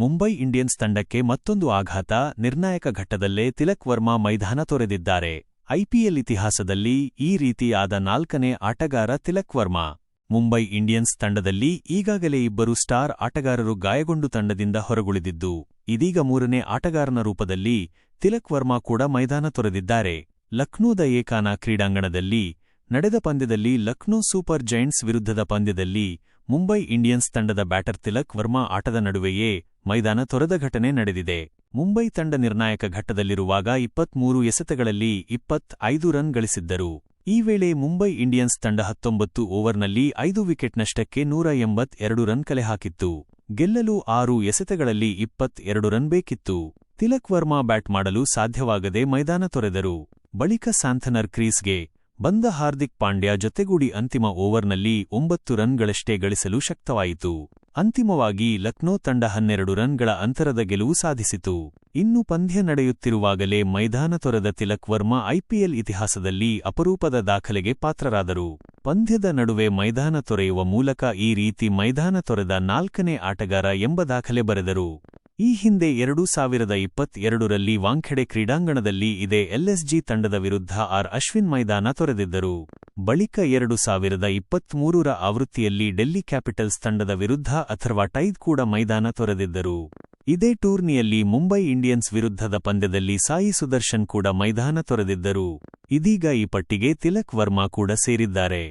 Mumbai Indians ತಂಡಕ್ಕೆ ಮತ್ತೊಂದು ಆಘಾತ, ನಿರ್ಣಾಯಕ ಘಟ್ಟದಲ್ಲೇ ತಿಲಕ್ ವರ್ಮಾ ಮೈದಾನ ತೊರೆದಿದ್ದಾರೆ. ಐಪಿಎಲ್ ಇತಿಹಾಸದಲ್ಲಿ ಈ ರೀತಿಯಾದ ನಾಲ್ಕನೇ ಆಟಗಾರ ತಿಲಕ್ ವರ್ಮಾ. ಮುಂಬೈ ಇಂಡಿಯನ್ಸ್ ತಂಡದಲ್ಲಿ ಈಗಾಗಲೇ ಇಬ್ಬರು ಸ್ಟಾರ್ ಆಟಗಾರರು ಗಾಯಗೊಂಡು ತಂಡದಿಂದ ಹೊರಗುಳಿದಿದ್ದು, ಇದೀಗ ಮೂರನೇ ಆಟಗಾರನ ರೂಪದಲ್ಲಿ ತಿಲಕ್ ವರ್ಮಾ ಕೂಡ ಮೈದಾನ ತೊರೆದಿದ್ದಾರೆ. ಲಕ್ನೋದ ಏಕಾನ ಕ್ರೀಡಾಂಗಣದಲ್ಲಿ ನಡೆದ ಪಂದ್ಯದಲ್ಲಿ ಲಕ್ನೋ ಸೂಪರ್ ಜೈಂಟ್ಸ್ ವಿರುದ್ಧದ ಪಂದ್ಯದಲ್ಲಿ ಮುಂಬೈ ಇಂಡಿಯನ್ಸ್ ತಂಡದ ಬ್ಯಾಟರ್ ತಿಲಕ್ ವರ್ಮಾ ಆಟದ ನಡುವೆಯೇ ಮೈದಾನ ತೊರೆದ ಘಟನೆ ನಡೆದಿದೆ. ಮುಂಬೈ ತಂಡ ನಿರ್ಣಾಯಕ ಘಟ್ಟದಲ್ಲಿರುವಾಗ ಇಪ್ಪತ್ಮೂರು ಎಸೆತಗಳಲ್ಲಿ ಇಪ್ಪತ್ ಐದು ರನ್ ಗಳಿಸಿದ್ದರು. ಈ ವೇಳೆ ಮುಂಬೈ ಇಂಡಿಯನ್ಸ್ ತಂಡ ಹತ್ತೊಂಬತ್ತು ಓವರ್ನಲ್ಲಿ ಐದು ವಿಕೆಟ್ ನಷ್ಟಕ್ಕೆ ನೂರ ಎಂಬತ್ ಎರಡು ರನ್ ಕಲೆಹಾಕಿತ್ತು ಗೆಲ್ಲಲು ಆರು ಎಸೆತಗಳಲ್ಲಿ ಇಪ್ಪತ್ ಎರಡು ರನ್ ಬೇಕಿತ್ತು. ತಿಲಕ್ ವರ್ಮಾ ಬ್ಯಾಟ್ ಮಾಡಲು ಸಾಧ್ಯವಾಗದೆ ಮೈದಾನ ತೊರೆದರು. ಬಳಿಕ ಸ್ಯಾಂಥನರ್ ಕ್ರೀಸ್ಗೆ ಬಂದ ಹಾರ್ದಿಕ್ ಪಾಂಡ್ಯ ಜೊತೆಗೂಡಿ ಅಂತಿಮ ಓವರ್ನಲ್ಲಿ ಒಂಬತ್ತು ರನ್ಗಳಷ್ಟೇ ಗಳಿಸಲು ಶಕ್ತವಾಯಿತು. ಅಂತಿಮವಾಗಿ ಲಕ್ನೋ ತಂಡ ಹನ್ನೆರಡು ರನ್ಗಳ ಅಂತರದ ಗೆಲುವು ಸಾಧಿಸಿತು. ಇನ್ನು ಪಂದ್ಯ ನಡೆಯುತ್ತಿರುವಾಗಲೇ ಮೈದಾನ ತೊರೆದ ತಿಲಕ್ ವರ್ಮಾ ಐಪಿಎಲ್ ಇತಿಹಾಸದಲ್ಲಿ ಅಪರೂಪದ ದಾಖಲೆಗೆ ಪಾತ್ರರಾದರು. ಪಂದ್ಯದ ನಡುವೆ ಮೈದಾನ ತೊರೆಯುವ ಮೂಲಕ ಈ ರೀತಿ ಮೈದಾನ ತೊರೆದ ನಾಲ್ಕನೇ ಆಟಗಾರ ಎಂಬ ದಾಖಲೆ ಬರೆದರು. ಈ ಹಿಂದೆ ಎರಡು ಸಾವಿರದ ಇಪ್ಪತ್ತೆರಡರಲ್ಲಿ ವಾಂಖೆಡೆ ಕ್ರೀಡಾಂಗಣದಲ್ಲಿ ಇದೇ ಎಲ್ಎಸ್ಜಿ ತಂಡದ ವಿರುದ್ಧ ಆರ್ ಅಶ್ವಿನ್ ಮೈದಾನ ತೊರೆದಿದ್ದರು. ಬಳಿಕ ಎರಡು ಸಾವಿರದ ಇಪ್ಪತ್ಮೂರರ ಆವೃತ್ತಿಯಲ್ಲಿ ಡೆಲ್ಲಿ ಕ್ಯಾಪಿಟಲ್ಸ್ ತಂಡದ ವಿರುದ್ಧ ಅಥರ್ವಾ ಟೈದ್ ಕೂಡ ಮೈದಾನ ತೊರೆದಿದ್ದರು. ಇದೇ ಟೂರ್ನಿಯಲ್ಲಿ ಮುಂಬೈ ಇಂಡಿಯನ್ಸ್ ವಿರುದ್ಧದ ಪಂದ್ಯದಲ್ಲಿ ಸಾಯಿ ಸುದರ್ಶನ್ ಕೂಡ ಮೈದಾನ ತೊರೆದಿದ್ದರು. ಇದೀಗ ಈ ಪಟ್ಟಿಗೆ ತಿಲಕ್ ವರ್ಮಾ ಕೂಡ ಸೇರಿದ್ದಾರೆ.